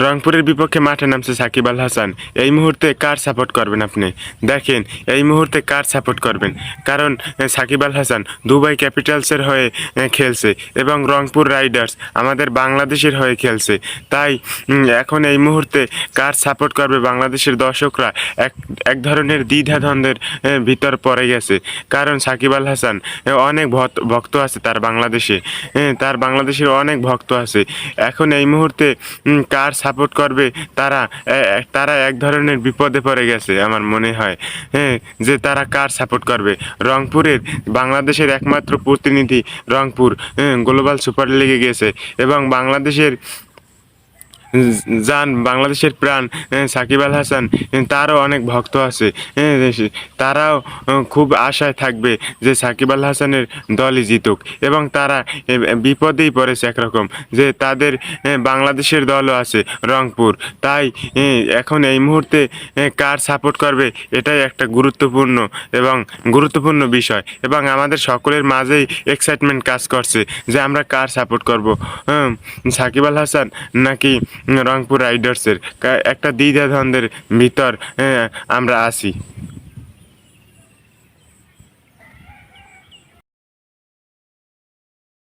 রংপুরের বিপক্ষে মাঠে নামছে সাকিব আল হাসান। এই মুহূর্তে কার সাপোর্ট করবেন আপনি? দেখেন, এই মুহূর্তে কার সাপোর্ট করবেন? কারণ সাকিব আল হাসান দুবাই ক্যাপিটালসের হয়ে খেলছে এবং রংপুর রাইডার্স আমাদের বাংলাদেশের হয়ে খেলছে। তাই এখন এই মুহূর্তে কার সাপোর্ট করবে বাংলাদেশের দর্শকরা? এক এক ধরনের দ্বিধাদ্বন্দ্বের ভিতর পড়ে গেছে। কারণ, সাকিব আল হাসান অনেক ভক্ত- আছে তার বাংলাদেশে। তার বাংলাদেশের অনেক ভক্ত আছে। এখন এই মুহূর্তে কার সাপোর্ট করবে, তারা তারা এক ধরনের বিপদে পড়ে গেছে আমার মনে হয়। হ্যাঁ যে তারা কার সাপোর্ট করবে? রংপুরের, বাংলাদেশের একমাত্র প্রতিনিধি রংপুর গ্লোবাল সুপার লিগে গেছে এবং বাংলাদেশের যান বাংলাদেশের প্রাণ সাকিব আল হাসান তারও অনেক ভক্ত আছে। তারাও খুব আশায় থাকবে যে সাকিব আল হাসানের দলই জিতুক। এবং তারা বিপদেই পড়েছে একরকম যে তাদের বাংলাদেশের দলও আছে রংপুর। তাই এখন এই মুহূর্তে কার সাপোর্ট করবে এটাই একটা গুরুত্বপূর্ণ এবং গুরুত্বপূর্ণ বিষয়। এবং আমাদের সকলের মাঝেই এক্সাইটমেন্ট কাজ করছে যে আমরা কার সাপোর্ট করব। সাকিব আল হাসান নাকি রংপুর রাইডার্সের একটা দ্বিধাদ্বন্দ্বের ভিতর আহ, আমরা আছি।